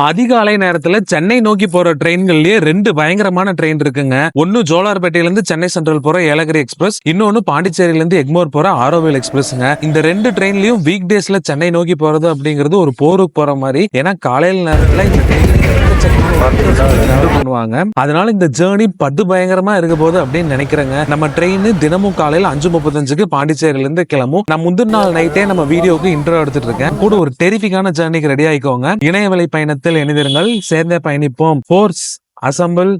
அதிகாலை நேரத்துல சென்னை நோக்கி போற ட்ரெயின்கள்லயே ரெண்டு பயங்கரமான ட்ரெயின் இருக்குங்க. ஒன்னு ஜோலார்பேட்டையில இருந்து சென்னை சென்ட்ரல் போற ஏலகிரி எக்ஸ்பிரஸ் இன்னொன்னு பாண்டிச்சேரியில இருந்து எக்மோர் போற ஆரோவில் எக்ஸ்பிரஸ்ங்க. இந்த ரெண்டு ட்ரெயின்லயும் வீக் டேஸ்ல சென்னை நோக்கி போறது அப்படிங்கிறது ஒரு போருக்கு போற மாதிரி. ஏன்னா காலையில நேரத்துல இந்த ட்ரெயின் travel பண்ணுவாங்க. அதனால இந்த ஜேர்னி படு பயங்கரமா இருக்க போகுது அப்படின்னு நினைக்கிறேங்க. நம்ம ட்ரெயின் தினமும் காலையில அஞ்சு முப்பத்தஞ்சுக்கு பாண்டிச்சேரியில இருந்து கிளம்பும். நான் முந்தின நாள் நைட்டே நம்ம வீடியோக்கு இன்ட்ரோ எடுத்துட்டு இருக்கேன் கூட ஒரு டெரிஃபிக்கான ஜேர்னிக்கு ரெடி ஆயிக்கோங்க. இணையவழி பயணத்தில் இணைந்திருங்கள். சேர்ந்தே பயணிப்போம். ஃபோர்ஸ் அசம்பிள்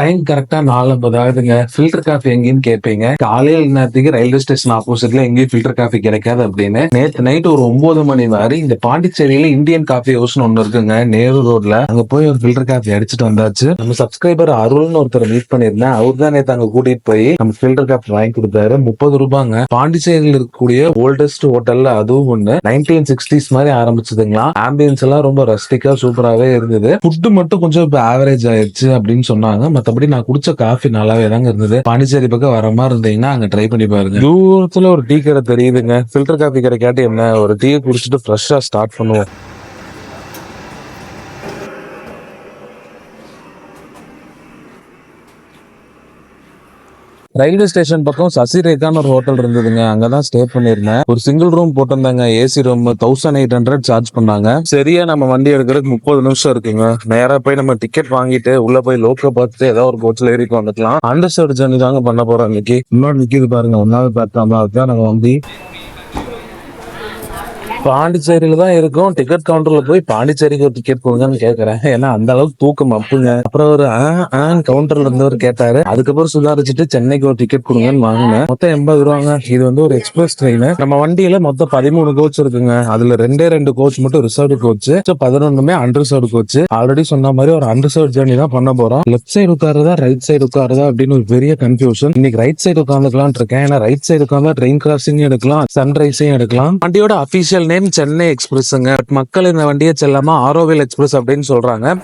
டைம் கரெக்டா நாலு ஐம்பது ஆகுதுங்க ஃபில்டர் காஃபி எங்கேன்னு கேட்பீங்க காலையில் நேரத்துக்கு ரயில்வே ஸ்டேஷன் ஆப்போசிட்ல எங்கேயும் ஃபில்டர் காஃபி கிடைக்காது அப்படின்னு. நேற்று நைட் ஒரு ஒன்பது மணி மாதிரி இந்த பாண்டிச்சேரியில இந்தியன் காஃபி ஹவுஸ்னு ஒண்ணு இருக்குங்க நேரு ரோட்ல அங்க போய் ஒரு ஃபில்டர் காஃபி அடிச்சுட்டு வந்தாச்சு. நம்ம சப்ஸ்கிரைபர் அருள்னு ஒருத்தர் மீட் பண்ணிருந்தேன் அவர் தான் நேற்று அங்க கூட்டிட்டு போய் நம்ம ஃபில்டர் காஃபி வாங்கி கொடுத்தாரு. முப்பது ரூபாங்க. பாண்டிச்சேரியில் இருக்கக்கூடிய ஓல்டஸ்ட் ஹோட்டல்ல அதுவும் ஒண்ணு. நைன்டீன் சிக்ஸ்டிஸ் மாதிரி ஆரம்பிச்சதுங்களா. ஆம்பியன்ஸ் எல்லாம் ரொம்ப ரஸ்டிக்கா சூப்பராகவே இருந்தது. ஃபுட்டு மட்டும் கொஞ்சம் இப்போ ஆவரேஜ் ஆயிடுச்சு அப்படின்னு சொன்னாங்க. மற்றபடி நான் குடிச்ச காஃபி நல்லாவே தாங்க இருந்தது. பாண்டிச்சேரி பக்கம் வர மாதிரி இருந்தீங்கன்னா அங்க ட்ரை பண்ணி பாருங்க. தூரத்துல ஒரு டீ கடை தெரியுதுங்க. ஃபில்டர் காஃபி கிடைக்காட்டி என்ன ஒரு டீ குடிச்சிட்டு ஃப்ரெஷ்ஷா ஸ்டார்ட் பண்ணுவோம். ரயில்வே ஸ்டேஷன் பக்கம் சசிரேகான்னு ஒரு ஹோட்டல் இருந்ததுங்க. அங்கதான் ஸ்டே பண்ணிருந்தேன் ஒரு சிங்கிள் ரூம் போட்டிருந்தாங்க. AC room thousand eight hundred charge பண்ணாங்க. சரியா நம்ம வண்டி எடுக்கிறதுக்கு முப்பது நிமிஷம் இருக்குங்க. நேரா போய் நம்ம டிக்கெட் வாங்கிட்டு உள்ள போய் லோக்கல் பார்த்துட்டு ஏதாவது ஒரு கோச்சில் ஏறிக்கு வந்துக்கலாம். அண்டர் சைடு ஜர்னி தாங்க பண்ண போறோம் இன்னைக்கு. இன்னொரு நிக்கிது பாருங்க. ஒன்னாவது பார்த்தா அதுதான் நாங்க வண்டி. பாண்டிச்சேரியில தான் இருக்கும். டிக்கெட் கவுண்டர்ல போய் பாண்டிச்சேரிக்கு ஒரு டிக்கெட் கொடுங்கன்னு கேக்குறேன். ஏன்னா அந்த அளவுக்கு தூக்கம் அப்புங்க. அப்புறம் ஒரு கவுண்டர்ல இருந்தவர் கேட்டாரு. அதுக்கப்புறம் சுதாரிச்சுட்டு சென்னைக்கு ஒரு டிக்கெட் கொடுங்கன்னு வாங்கினேன். மொத்தம் எண்பது ரூபாங்க. இது வந்து ஒரு எக்ஸ்பிரஸ் ட்ரெயின் நம்ம வண்டியில மொத்தம் பதிமூணு கோச் இருக்குங்க. அதுல ரெண்டே ரெண்டு கோச் மட்டும் ரிசர்வ் கோச் பதினொன்னுமே அன்ரிசர்வ் கோச் ஆல்ரெடி சொன்ன மாதிரி ஒரு அன்ரிசர்வ் ஜேர்னி தான் பண்ண போறோம். லெஃப்ட் சைடு உட்காருதா ரைட் சைடு உட்காருதா அப்படின்னு ஒரு பெரிய கன்ஃபியூஷன் இன்னைக்கு ரைட் சைடு உட்காந்துக்கலாம் இருக்கேன். ஏன்னா ரைட் சைடு உட்காந்தா ட்ரெயின் கிராசிங் எடுக்கலாம் சன்ரைஸையும் எடுக்கலாம். வண்டியோட அபிஷியல் நேம் சென்னை எக்ஸ்பிரஸ்ங்க பட் மக்கள் இந்த வண்டியை செல்லாம ஆரோவில் எக்ஸ்பிரஸ் அப்படின்னு சொல்றாங்க.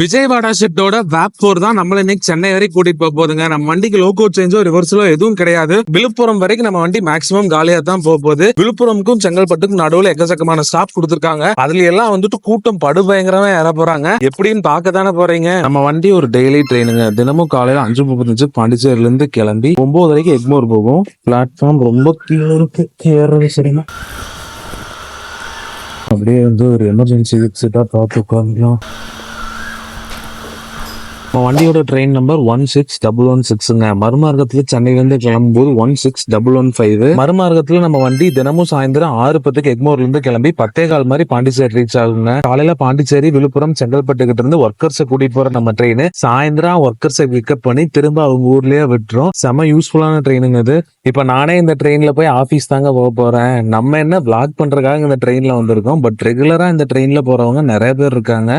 விஜயவாடா ஷிப்டோட வேப் ஃபோர் தான் நம்மள இன்னைக்கு சென்னை வரைக்கும் கூட்டிட்டு போக போகுதுங்க. நம்ம வண்டிக்கு லோகோ சேஞ்சோ ரிவர்ஸலோ எதுவும் கிடையாது. விழுப்புரம் வரைக்கும் நம்ம வண்டி மேக்ஸிமம் காலியா தான் போக போகுது. விழுப்புரமுக்கும் செங்கல்பட்டுக்கும் நடுவில் எக்கச்சக்கமான ஸ்டாப் கொடுத்துருக்காங்க. அதுல எல்லாம் வந்துட்டு கூட்டம் படுபயங்கரமா ஏற போறாங்க. எப்படின்னு பார்க்க தானே போறீங்க? நம்ம வண்டி ஒரு டெய்லி ட்ரெயினுங்க தினமும் காலையில அஞ்சு முப்பத்தஞ்சு பாண்டிச்சேரில இருந்து கிளம்பி ஒன்பது வரைக்கும் எக்மோர் போகும். பிளாட்ஃபார்ம் ரொம்ப கீழே இருக்கு. ஏறது சரிங்க. அப்படியே வந்து ஒரு எமர்ஜென்சி எக்ஸிட்டா பார்த்து உட்காந்துக்கலாம் இப்போ வண்டியோட train number one six double one சிக்ஸுங்க மறுமார்க்கத்தில் சென்னையிலேருந்து கிளம்பும்போது one six double one five மறுமார்க்கத்தில் நம்ம வண்டி தினமும் சாயந்தரம் ஆறு பத்துக்கு எக்மோர்லேருந்து கிளம்பி பத்தே கால் மாதிரி பாண்டிச்சேரி ரீச் ஆகுங்க. காலையில் பாண்டிச்சேரி விழுப்புரம் செங்கல்பட்டு கிட்ட இருந்து ஒர்க்கர்ஸை கூட்டிட்டு போகிற நம்ம ட்ரெயின் சாயந்தரம் ஒர்க்கர்ஸை பிக்கப் பண்ணி திரும்ப அவங்க ஊர்லேயே விட்டுரும். செம யூஸ்ஃபுல்லான ட்ரெயினுங்க இது. இப்போ நானே இந்த ட்ரெயினில் போய் ஆஃபீஸ் தாங்க போக போகிறேன் நம்ம என்ன பிளாக் பண்ணுறதுக்காக இந்த ட்ரெயினில் வந்திருக்கோம். பட் ரெகுலராக இந்த ட்ரெயினில் போகிறவங்க நிறைய பேர் இருக்காங்க.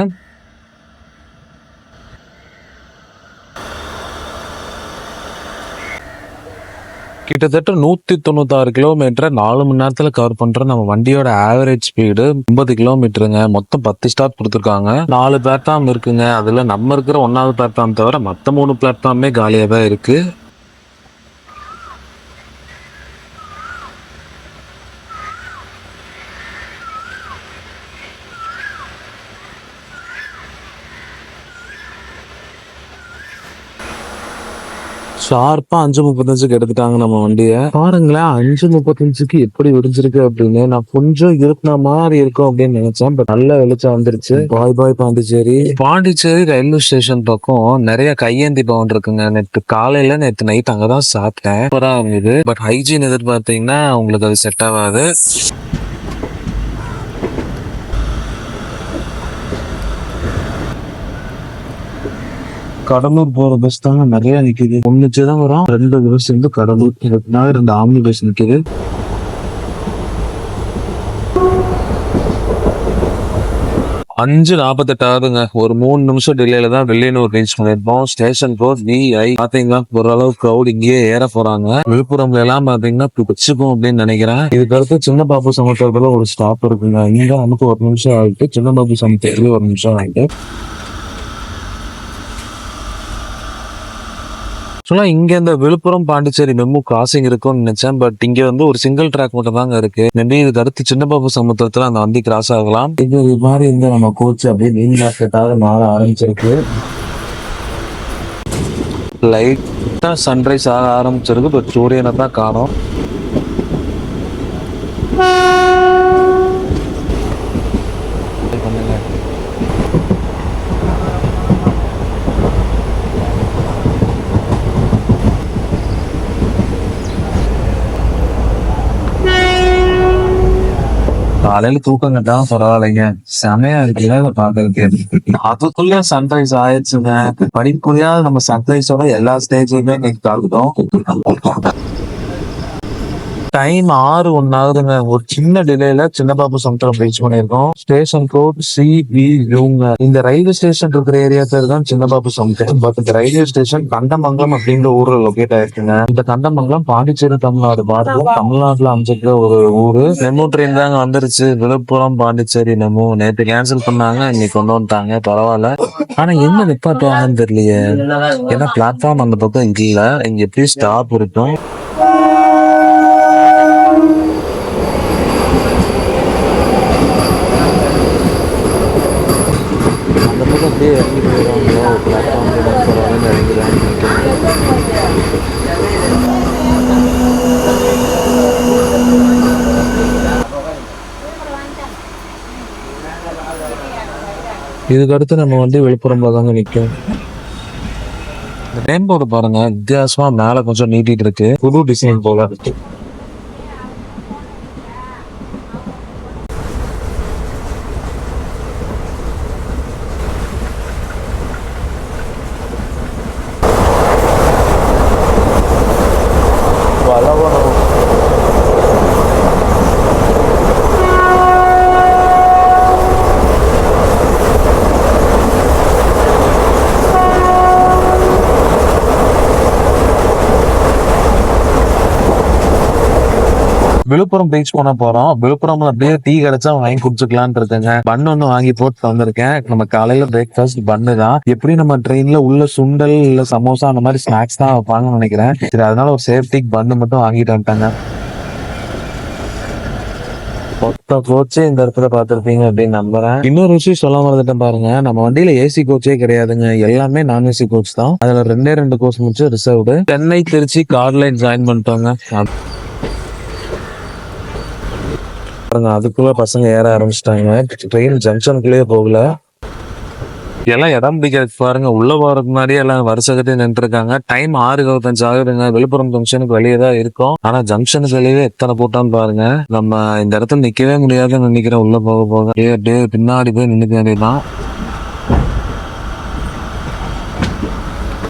கிட்டத்தட்ட நூத்தி தொண்ணூத்தாறு கிலோமீட்டர் நாலு மணி நேரத்துல கவர் பண்ற நம்ம வண்டியோட ஆவரேஜ் ஸ்பீடு ஐம்பது கிலோமீட்டருங்க மொத்தம் பத்து ஸ்டாப் கொடுத்துருக்காங்க. நாலு பிளாட்ஃபார்ம் இருக்குங்க. அதுல நம்ம இருக்கிற ஒன்னாவது பிளாட்ஃபார்ம் தவிர மத்த மூணு பிளாட்ஃபார்மே காலியா தான் இருக்கு. ஷார்ப்பா அஞ்சு முப்பத்தஞ்சுக்கு எடுத்துட்டாங்க நம்ம வண்டிய. பாருங்களேன் அஞ்சு முப்பத்தஞ்சுக்கு எப்படி விடிஞ்சிருக்கு அப்படின்னு நான் கொஞ்சம் இருட்டின மாதிரி இருக்கும் அப்படின்னு நினைச்சேன் பட் நல்ல வெளிச்சம் வந்துருச்சு. Bye bye Pondicherry. Pondicherry railway station பக்கம் நிறைய கையேந்தி பவன் இருக்குங்க. நேற்று காலையில நேற்று நைட் அங்கதான் சாப்பிட்டேன். சூப்பரா இருந்தது. பட் ஹைஜீன் எதிர்பார்த்தீங்கன்னா உங்களுக்கு அது செட் ஆகாது. கடலூர் போற பஸ் தாங்க நிறைய நிக்குது. ஒன்னு சிதம்பரம் ரெண்டு பஸ் வந்து கடலூர். இதுக்குனால ரெண்டு ஆம்னி பஸ் நிக்குது. அஞ்சு நாற்பத்தெட்டு ஆகுதுங்க. ஒரு மூணு நிமிஷம் டிலேல தான் வெள்ளியனூர் ரீச் பண்ணிருப்போம் ஸ்டேஷன் போர் விஐ பாத்தீங்கன்னா ஓரளவு க்ரௌட் இங்கேயே ஏற போறாங்க. விழுப்புரம்ல எல்லாம் பாத்தீங்கன்னா பிடிச்சுக்கும் அப்படின்னு நினைக்கிறேன். இதுக்கு அடுத்து சின்ன பாபு சமுத்திரத்துல ஒரு ஸ்டாப் இருக்குங்க. இங்க நமக்கு ஒரு நிமிஷம் ஆகிட்டு சின்ன பாபு சமுத்திரத்துல ஒரு நிமிஷம் ஆகிட்டு ஆக்சுவலா இங்க இந்த விழுப்புரம் பாண்டிச்சேரி மெமு கிராசிங் இருக்கும்னு நினைச்சேன். பட் இங்க வந்து ஒரு சிங்கிள் ட்ராக் மட்டும் தாங்க இருக்கு. மேபி இதுக்கு அடுத்து சின்னபாபு சமுத்திரத்துல அந்த வண்டி கிராஸ் ஆகலாம். இது மாதிரி இந்த நம்ம கோச் அப்படியே மீன் மார்க்கெட்டாக மாற ஆரம்பிச்சிருக்கு. லைட்டா சன்ரைஸ் ஆக ஆரம்பிச்சிருக்கு. பட் சூரியனை தான் காணோம் பண்ணுங்க காலையில தூக்கம் கட்டாம பரவாயில்லைங்க. செமையா இருக்குல்ல பாக்குறதுக்கு அதுக்குள்ள சன்ரைஸ் ஆயிடுச்சுங்க. படிப்புரியா நம்ம சன்ரைஸோட எல்லா ஸ்டேஜுமே இன்னைக்கு தாக்குதோம் டைம் ஆறு ஒன்னு ஆகுதுங்க ஒரு சின்ன டிலேல சின்னபாபு சமுத்திரம் ரீச் பண்ணிருக்கோம் ஸ்டேஷன் கோட் சி வி யூங்க இந்த ரயில்வே ஸ்டேஷன் இருக்கிற ஏரியா பேர் தான் சின்னபாபு சமுத்திரம். பட் இந்த ரயில்வே ஸ்டேஷன் கண்டமங்கலம் அப்படிங்கிற ஊர்ல லொகேட் ஆயிருக்குங்க. இந்த கண்டமங்கலம் பாண்டிச்சேரி தமிழ்நாடு பார்டர்ல தமிழ்நாட்டுல அமைச்சிருக்கிற ஒரு ஊரு. நெமோ ட்ரெயின் தாங்க வந்துருச்சு. விழுப்புரம் பாண்டிச்சேரி நெமோ நேத்து கேன்சல் பண்ணாங்க. இன்னைக்கு கொண்டு வந்துட்டாங்க. பரவாயில்ல. ஆனா என்ன நிப்பாட்டுவாங்கன்னு தெரியலையே. ஏன்னா பிளாட்ஃபார்ம் அந்த பக்கம் இல்ல இங்க எப்படி ஸ்டாப் இருக்கும் அந்த பக்கம் அப்படியே இறங்கி போயிடுவாங்களோ பிளாட்ஃபார்ம் பரவாயில்லன்னு இறங்கிறாங்க இதுக்கு அடுத்து நம்ம வந்து விழுப்புரம்ல தாங்க நிற்கும் இந்த பாருங்க வித்தியாசமா மேல கொஞ்சம் நீட்டிட்டு இருக்கு. புது டிசைன் போல இருக்கு. விழுப்புரம் பீச் போன போறோம். விழுப்புரம்ல அப்படியே டீ கிடைச்சா வாங்கி குடிச்சுக்கலான் இருக்கேங்க. பன் ஒன்று வாங்கி போட்டு வந்திருக்கேன். நம்ம காலையில பிரேக்ஃபாஸ்ட் பண்ணு தான். எப்படி நம்ம ட்ரெயின்ல உள்ள சுண்டல் இல்ல சமோசா அந்த மாதிரி ஸ்நாக்ஸ் தான் வைப்பாங்கன்னு நினைக்கிறேன். சரி அதனால ஒரு சேஃப்டிக்கு பண்ணு மட்டும் வாங்கிட்டு வந்துட்டாங்க. மொத்த கோச்சே இந்த இடத்துல பாத்துருப்பீங்க அப்படின்னு நம்புறேன். இன்னொரு விஷயம் சொல்ல மறந்துட்டேன் பாருங்க. நம்ம வண்டியில ஏசி கோச்சே கிடையாதுங்க. எல்லாமே நான் ஏசி கோச் தான். அதுல ரெண்டே ரெண்டு கோச் முடிச்சு ரிசர்வ்டு சென்னை திருச்சி கார் லைன் ஜாயின் பண்ணிட்டோங்க. பாருங்க அதுக்குள்ள பசங்க ஏற ஆரம்பிச்சிட்டாங்க. ட்ரெயின் ஜங்ஷனுக்குள்ளேயே போகல. எல்லாம் இடம் பிடிக்கிறதுக்கு பாருங்க உள்ள போறதுக்கு முன்னாடியே எல்லாம் வருஷ கட்டி நின்று இருக்காங்க டைம் ஆறு இருபத்தஞ்சு ஆகுதுங்க. விழுப்புரம் ஜங்ஷனுக்கு வெளியே தான் இருக்கும். ஆனா ஜங்ஷனுக்கு வெளியே எத்தனை போட்டான்னு பாருங்க. நம்ம இந்த இடத்துல நிக்கவே முடியாதுன்னு நினைக்கிறேன் உள்ள போக போக. அப்படியே பின்னாடி போய் நின்னுக்க வேண்டியதுதான்.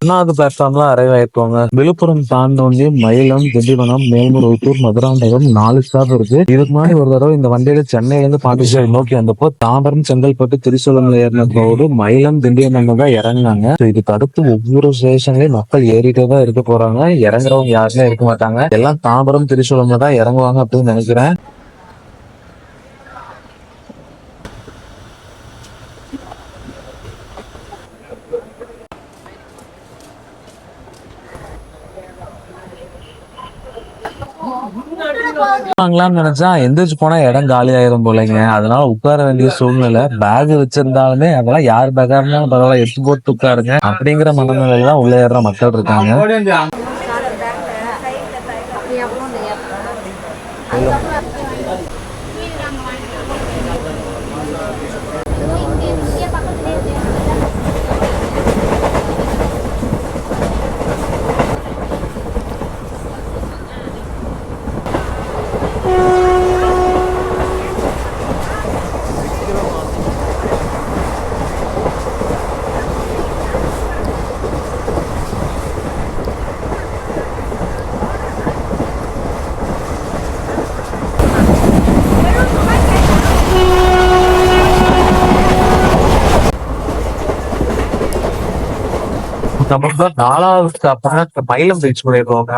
ஒன்னாவது பிளாட்ஃபார்ம்ல அரைவ் ஆயிருப்பாங்க விழுப்புரம் தாண்டோண்டி மயிலம் திண்டிவனம் மேல்மூர் ஒத்தூர் மதுராந்தகம் நாலு ஸ்டாப் இருக்கு. இதுக்கு முன்னாடி ஒரு தடவை இந்த வண்டியில சென்னையில இருந்து பாண்டிச்சேரி நோக்கி வந்தப்போ தாம்பரம் செங்கல்பட்டு திருச்சூலம்ல ஏறின போது மயிலம் திண்டிவனம் தான் இறங்குனாங்க. இது இதுக்கு அடுத்து ஒவ்வொரு ஸ்டேஷன்லயும் மக்கள் ஏறிட்டே தான் இருக்க போறாங்க. இறங்குறவங்க யாருமே இருக்க மாட்டாங்க. எல்லாம் தாம்பரம் திருச்சூலம்ல தான் இறங்குவாங்க அப்படின்னு நினைக்கிறேன். வாங்கலாம்னு நினைச்சா எந்திரிச்சு போனா இடம் காலி ஆயிரும் போலங்க. அதனால உட்கார வேண்டிய சூழ்நிலை. பேக் வச்சிருந்தாலுமே அதெல்லாம் யார் பேக்கா இருந்தாலும் பரவாயில்ல எடுத்து போட்டு உட்காருங்க. அப்படிங்கிற மனநிலையில தான் உள்ள ஏறுற மக்கள் இருக்காங்க. நாலாவது ஸ்டாப் மயிலம் ரீச் பண்ணிருக்கோங்க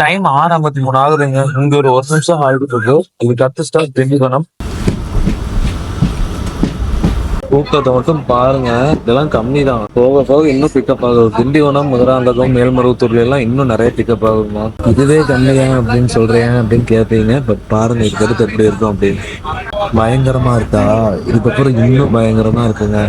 டைம் ஆறு ஐம்பத்தி மூணு ஆகுதுங்க இங்க ஒரு ஒரு நிமிஷம் ஆயிட்டு இருக்கு இதுக்கு அடுத்த ஸ்டாப் திண்டிவனம். கூட்டத்தை மட்டும் பாருங்க. இதெல்லாம் கம்மி தான் போக போக இன்னும் பிக்கப் ஆகுது. திண்டிவனம் முதலாந்தகம் மேல்மருவத்தூர்ல எல்லாம் இன்னும் நிறைய பிக்கப் ஆகுமா இதுவே கம்மிதான் அப்படின்னு சொல்றேன் அப்படின்னு கேட்பீங்க பட் பாருங்க இதுக்கு அடுத்து எப்படி இருக்கும் அப்படின்னு. பயங்கரமா இருக்கா? இதுக்கப்புறம் இன்னும் பயங்கரமா இருக்குங்க.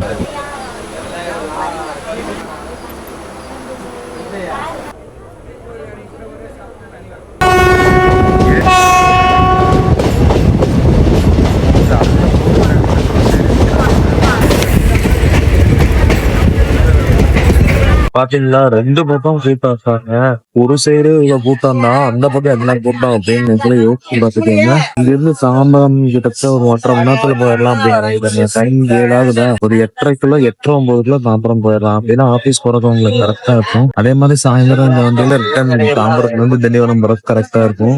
பாத்தீங்களா? ரெண்டு பக்கம் ஃப்ரீ இருக்காங்க. ஒரு சைடு இவ்வளவு கூட்டம்னா அந்த பக்கம் என்ன கூட்டம் அப்படின்னு நீங்களே யோசிச்சு பாத்துக்கீங்க. இங்க இருந்து சாம்பரம் கிட்டத்தட்ட ஒரு ஒன்றரை மணி நேரத்துல போயிடலாம் அப்படின்னு டைம் ஏழாகுதா ஒரு எட்டரைக்குள்ள எட்டரை கிலோ தாம்பரம் போயிடலாம். அப்படின்னா ஆபீஸ் போறது உங்களுக்கு கரெக்டா இருக்கும். அதே மாதிரி சாயந்தரம் இந்த வண்டியில ரிட்டர்ன் தாம்பரத்துல இருந்து திண்டிவனம் போறது கரெக்டா இருக்கும்.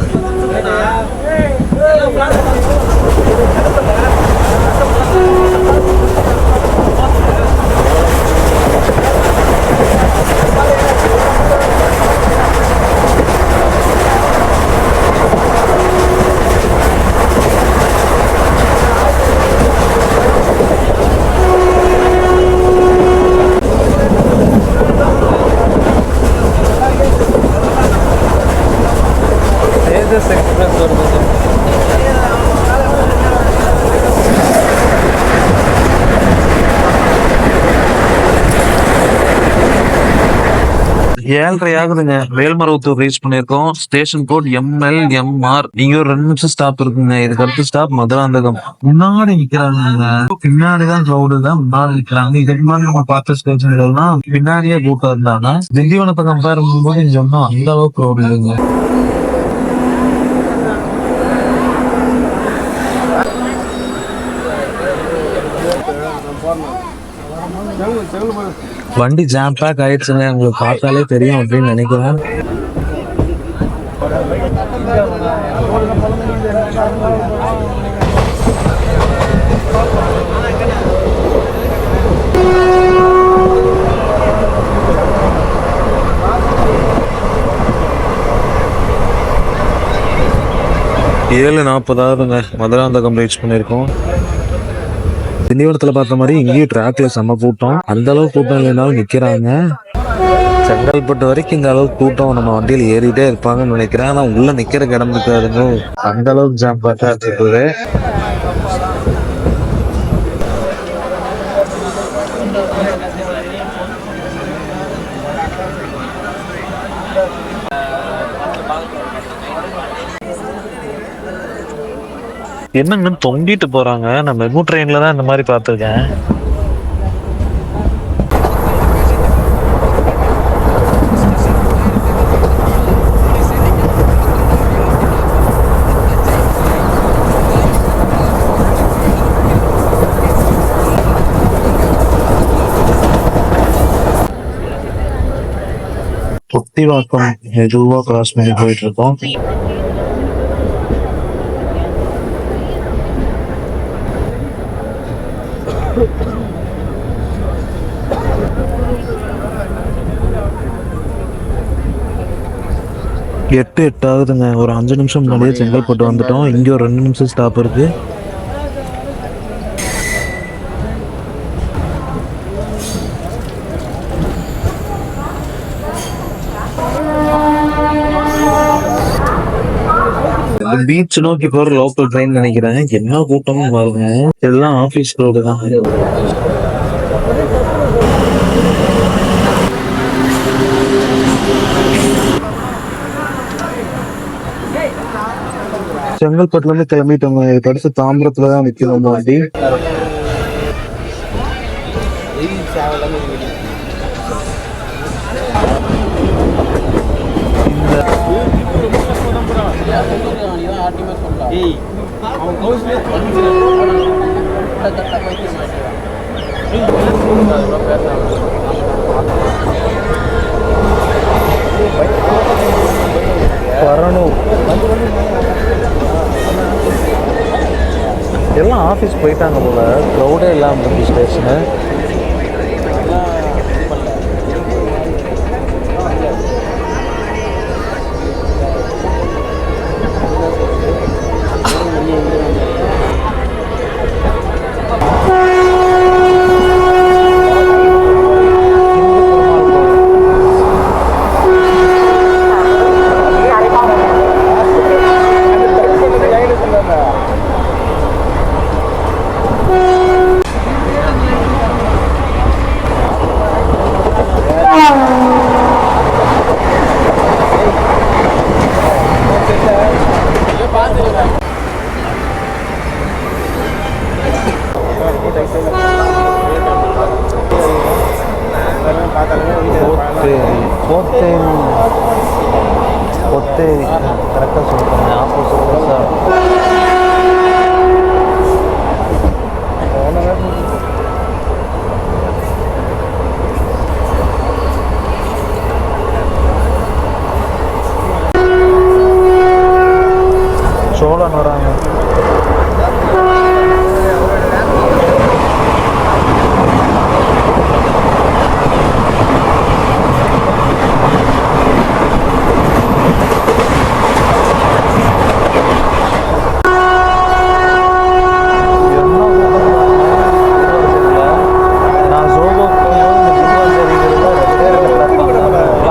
தேஜஸ் எக்ஸ்பிரஸ் வருது ஏழரை ஆகுதுங்க. வேல்மருவத்தூர் ரீச் பண்ணிருக்கோம் ஸ்டேஷன் கோட் எம்எல் எம்ஆர் நீங்க ஒரு ரெண்டு நிமிஷம் ஸ்டாப் இருக்குங்க. இதுக்கு அடுத்த ஸ்டாப் மதுராந்தகம். முன்னாடி நிக்கிறாங்க பின்னாடிதான் க்ரௌடு தான். முன்னாடி நிக்கிறாங்க. இதுக்கு முன்னாடி நம்ம பார்த்த ஸ்டேஷன் பின்னாடியே கூட்டம் இருந்தாங்க. திண்டிவனத்தை கம்பேர் பண்ணும்போது சொன்னோம் அந்த அளவுக்கு க்ரௌடு இல்லைங்க. வண்டி ஜாம் பேக் ஆயிடுச்சுங்க. உங்களுக்கு பார்த்தாலே தெரியும் அப்படின்னு நினைக்கிறேன். ஏழு நாற்பதாவதுங்க. மதுராந்தகம் ரீச் பண்ணியிருக்கோம். திண்டிவனத்துல பார்த்த மாதிரி இங்கேயும் ட்ராக்ல செம்ம கூட்டம். அந்த அளவு கூட்டம் இல்லைனாலும் நிக்கிறாங்க. செங்கல்பட்டு வரைக்கும் இந்த அளவுக்கு கூட்டம் நம்ம வண்டியில ஏறிட்டே இருப்பாங்கன்னு நினைக்கிறேன். ஆனா உள்ள நிக்கிற இடம் இருக்காதுங்க அந்த அளவுக்கு ஜாம் பார்த்தா இருக்குது என்னங்க தொங்கிட்டு போறாங்க. நான் மெமு ட்ரெயின்ல தான் இந்த மாதிரி பார்த்துருக்கேன். வாக்கம் எதுவா கிராஸ் பண்ணி போயிட்டு இருக்கோம். எட்டு எட்டு ஆகுதுங்க ஒரு அஞ்சு நிமிஷம் முன்னாடியே செங்கல்பட்டு வந்துட்டோம். இங்க ஒரு ரெண்டு நிமிஷம் ஸ்டாப் இருக்கு. பீச் நோக்கி போற லோக்கல் ட்ரெயின் நினைக்கிறேன். என்ன கூட்டமும் பாருங்க எல்லாம் ஆபீஸ் ரோடு தான். செங்கல்பட்டுல இருந்து கிளம்பிட்டோங்க. கடைசி தாம்பரத்துல தான் நிக்கிறோம் இந்த வண்டி வரணும் எல்லாம் ஆஃபீஸ் போயிட்டாங்க போல. க்ரௌடே இல்லாமல் இருந்துச்சு ஸ்டேஷனு கரெக்டாக சொல்லிட்டேன். ஆப்போசிட் சார் சோழன் வராங்க நான் சோகோ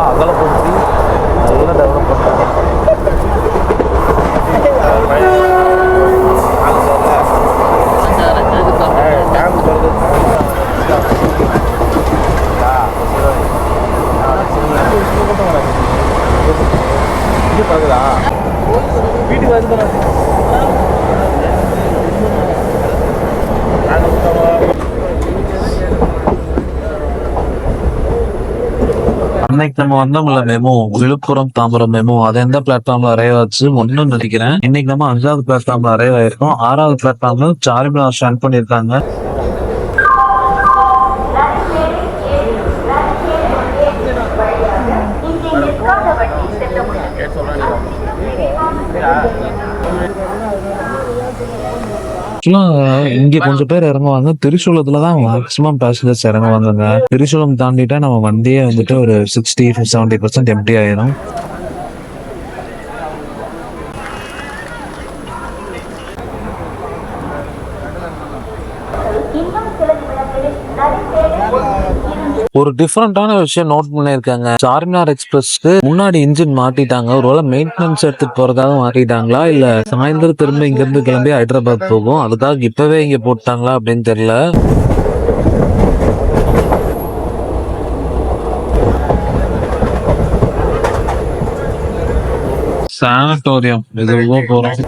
அகலப்படுத்தி நல்லா டெவலப் பண்ணுறேன் வீட்டுக்கு வந்து அன்னைக்கு நம்ம வந்தோம்ல மெமோ விழுப்புரம் தாம்பரம் மெமோ அது எந்த பிளாட்ஃபார்ம்ல அரைவ் ஆச்சு? ஒன்னும் நினைக்கிறேன். இன்னைக்கு நம்ம அஞ்சாவது பிளாட்ஃபார்ம்ல அரைவ் ஆயிருக்கோம். ஆறாவது பிளாட்ஃபார்ம்ல சார்மினார் ஸ்டாண்ட் பண்ணியிருக்காங்க. இங்க கொஞ்சம் பேர் இறங்குவாங்க. திரிசூலத்துல தான் மேக்ஸிமம் பேசஞ்சர்ஸ் இறங்குவாங்கங்க. திரிசூலம் தாண்டிட்டா நம்ம வண்டியே வந்துட்டு ஒரு சிக்ஸ்டி செவன்டி பர்சன்ட் எம்டி ஆயிரும். ஒரு டிஃப்ரெண்டான விஷயம் நோட் பண்ணியிருக்காங்க. சார்மினார் எக்ஸ்பிரஸ்க்கு முன்னாடி இன்ஜின் மாட்டிட்டாங்க ஒருவேளை மெயின்டெனன்ஸ் எடுத்துட்டு போறதாக மாட்டிட்டாங்களா இல்ல சாயந்தரம் திரும்ப இங்க இருந்து கிளம்பி ஹைதராபாத் போகும்? அதுக்காக இப்பவே இங்க போட்டாங்களா அப்படின்னு தெரியல. சானட்டோரியம் எதுவும் போறோம்?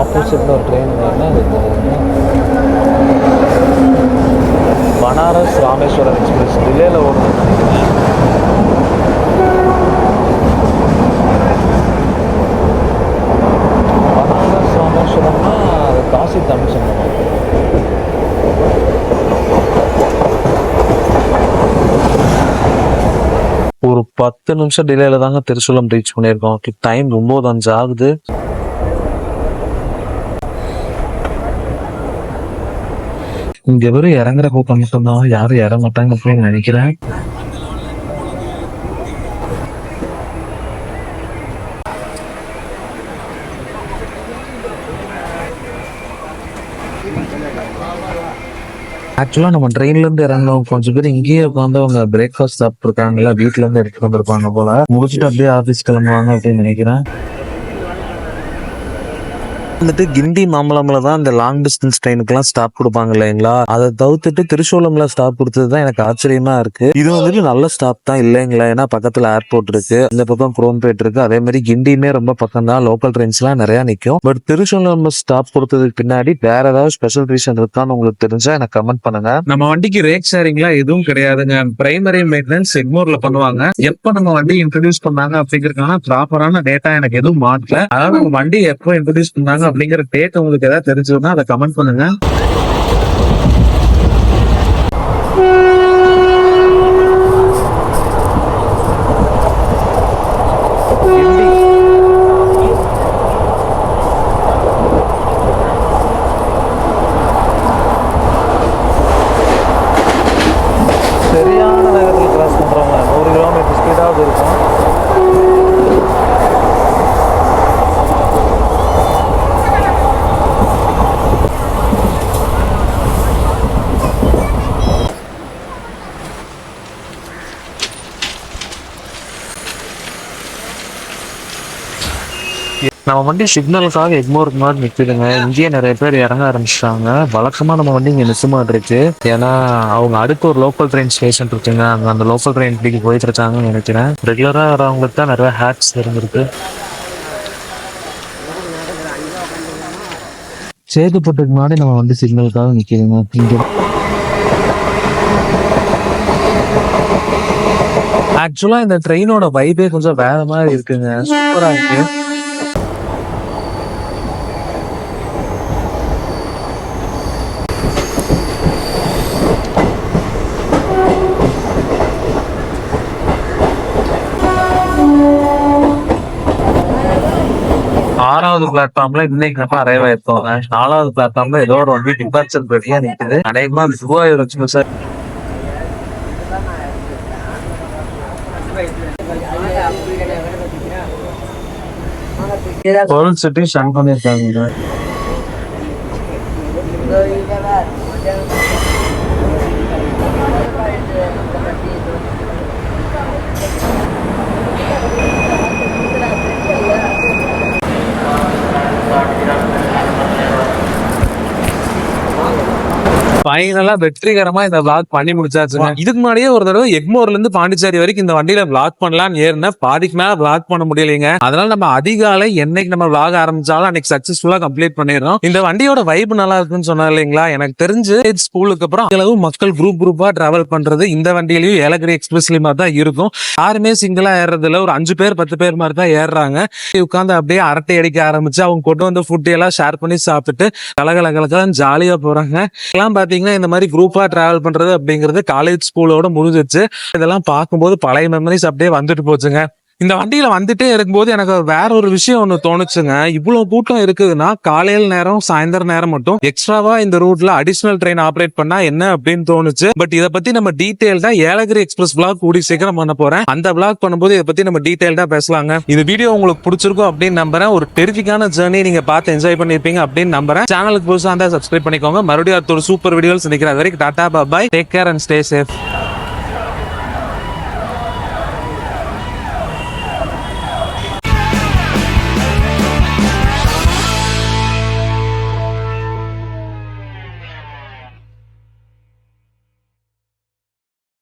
ஆப்போசிட்ல ஒரு ட்ரெயின் என்ன பனாரஸ் ராமேஸ்வரம் எக்ஸ்பிரஸ் டிலேல ஓடுதுன்னு பனாரஸ் ராமேஸ்வரம்னா அது காசி தமிழ் சங்கம் ஒரு பத்து நிமிஷம் டிலேல தாங்க திருச்சூலம் ரீச் பண்ணியிருக்கோம். டைம் ஒம்பது அஞ்சு ஆகுது இங்க வெறும் இறங்குற கூட்டம் சொன்னாலும் யாரும் இறங்க மாட்டாங்க அப்படின்னு நினைக்கிறேன். ஆக்சுவலா நம்ம ட்ரெயின்ல இருந்து கொஞ்சம் பேர் இங்கேயே உட்காந்து அவங்க பிரேக்ஃபாஸ்ட் சாப்பிட்ருக்காங்களா வீட்டிலேருந்து இருந்து வந்திருப்பாங்க போல. முடிச்சுட்டு அப்படியே ஆபீஸ் கிளம்புவாங்க அப்படின்னு நினைக்கிறேன். வந்துட்டு கிண்டி மாம்பழம்ல தான் இந்த லாங் டிஸ்டன்ஸ் ட்ரெயினுக்குலாம் ஸ்டாப் கொடுப்பாங்க இல்லைங்களா? அதை தவிர்த்துட்டு திருச்சூலம்ல ஸ்டாப் கொடுத்தது தான் எனக்கு ஆச்சரியமா இருக்கு. இது வந்துட்டு நல்ல ஸ்டாப் தான் இல்லைங்களா. ஏன்னா பக்கத்துல ஏர்போர்ட் இருக்கு. இந்த பக்கம் குரோம்பேட் இருக்கு. அதே மாதிரி கிண்டியுமே ரொம்ப பக்கம் தான். லோக்கல் ட்ரெயின்ஸ் எல்லாம் நிறைய நிற்கும் பட் திருச்சூலம் ஸ்டாப் கொடுத்ததுக்கு பின்னாடி வேற ஏதாவது ஸ்பெஷல் ரீசன் இருக்கான்னு உங்களுக்கு தெரிஞ்சா எனக்கு கமெண்ட் பண்ணுங்க. நம்ம வண்டிக்கு ரேக் ஷேரிங்லாம் எதுவும் கிடையாதுங்க. பிரைமரி மெயின்டெனன்ஸ் எக்மோர்ல பண்ணுவாங்க. எப்ப நம்ம வண்டி இன்ட்ரடியூஸ் பண்ணாங்க அப்படிங்கிறதுக்கான ப்ராப்பரான டேட்டா எனக்கு எதுவும் மாட்டல அதாவது வண்டி எப்போ இன்ட்ரடியூஸ் பண்ணாங்க அப்படிங்கிற டேட் உங்களுக்கு ஏதாவது தெரிஞ்சதுன்னா அதை கமெண்ட் பண்ணுங்க சரியான வேகத்தில் கிராஸ் பண்றவங்க நூறு கிலோமீட்டர் ஸ்பீடாவது இருக்கும் நம்ம வண்டி சிக்னலுக்காக எக்மோருக்கு மாதிரி நிற்குதுங்க. இங்கேயே நிறைய பேர் இறங்க ஆரம்பிச்சிட்டாங்க. வழக்கமாக நம்ம வண்டி இங்கே நிற்க இருக்கு ஏன்னா அவங்க அடுத்து ஒரு லோக்கல் ட்ரெயின் ஸ்டேஷன் இருக்குங்க. அங்கே அந்த லோக்கல் ட்ரெயின் பிடிக்க போயிட்டு இருக்காங்கன்னு நினைக்கிறேன். ரெகுலராக வரவங்களுக்கு தான் நிறைய ஹேட்ஸ் இருந்திருக்கு. சேதுப்பட்டுக்கு முன்னாடி நம்ம வண்டி சிக்னலுக்காக நிற்கிதுங்க. இங்கே ஆக்சுவலா இந்த ட்ரெயினோட வைபே கொஞ்சம் வேற மாதிரி இருக்குங்க. சூப்பரா இருக்கு. மூணாவது பிளாட்ஃபார்ம்ல இன்னைக்கு நம்ம அரைவ் ஆயிருக்கோம் நாலாவது பிளாட்ஃபார்ம்ல ஏதோ ஒரு வண்டி டிபார்ச்சர் ரெடியா நிக்குது. அநேகமா அது குருவாயூர் சார் பொருள் சுட்டி ஷன் பண்ணியிருக்காங்க. ஃபைனலா வெற்றிகரமா இந்த vlog பண்ணி முடிச்சாச்சுங்க. இதுக்கு முன்னாடியே ஒரு தடவை எக்மோர்ல இருந்து பாண்டிச்சேரி வரைக்கும் இந்த வண்டியில vlog பண்ணலாம்னு ஏறினேன். பாதிக்கு மேல vlog பண்ண முடியலைங்க. அதனால நம்ம அதிகாலை என்னைக்கு நம்ம vlog ஆரம்பிச்சாலும் அன்னைக்கு சக்சஸ்ஃபுல்லா கம்ப்ளீட் பண்ணிடுறோம். இந்த வண்டியோட வைப் நல்லா இருக்குன்னு சொன்னா இல்லைங்களா? எனக்கு தெரிஞ்சு ஸ்கூலுக்கு அப்புறம் அளவு மக்கள் குரூப் குரூப்பா டிராவல் பண்றது இந்த வண்டியிலயும் ஏலகிரி எக்ஸ்பிரஸ்லயுமா தான் இருக்கும். யாருமே சிங்கிளா ஏறுறதுல ஒரு அஞ்சு பேர் பத்து பேர் மாதிரி தான் ஏறுறாங்க. உட்காந்து அப்படியே அரட்டை அடிக்க ஆரம்பிச்சு அவங்க கொண்டு வந்த ஃபுட் எல்லாம் ஷேர் பண்ணி சாப்பிட்டுட்டு கலகலகலகலன்னு ஜாலியா போறாங்க. எல்லாம் பாத்தீங்கன்னா இந்த மாதிரி குரூப்பாக ட்ராவல் பண்ணுறது அப்படிங்கிறது காலேஜ் ஸ்கூலோட முடிஞ்சிச்சு இதெல்லாம் பார்க்கும்போது பழைய மெமரிஸ் அப்படியே வந்துட்டு போச்சுங்க. இந்த வண்டியில வந்துட்டே இருக்கும்போது எனக்கு வேற ஒரு விஷயம் ஒன்று தோணுச்சுங்க. இவ்வளவு கூட்டம் இருக்குதுன்னா காலையில நேரம் சாயந்தரம் நேரம் மட்டும் எக்ஸ்ட்ராவா இந்த ரூட்ல அடிஷனல் ட்ரெயின் ஆப்ரேட் பண்ணா என்ன அப்படின்னு தோணுச்சு. பட் இதை பத்தி நம்ம டீடைல்டா ஏலகிரி எக்ஸ்பிரஸ் பிளாக் கூடி சீக்கிரம் பண்ண போறேன். அந்த பிளாக் பண்ணும்போது இதை பத்தி நம்ம டீடைல்டா பேசலாங்க. இந்த வீடியோ உங்களுக்கு பிடிச்சிருக்கும் அப்படின்னு நம்புறேன். ஒரு டெரிஃபிக்கான ஜேர்னி நீங்க பார்த்து என்ஜாய் பண்ணிருப்பீங்க அப்படின்னு நம்புறேன். சேனலுக்கு புதுசாக இருந்தா சப்ஸ்கிரைப் பண்ணிக்கோங்க. மறுபடியும் அடுத்த ஒரு சூப்பர் வீடியோஸ் சந்திக்கிறேன் வரைக்கும் tata bye take care and stay safe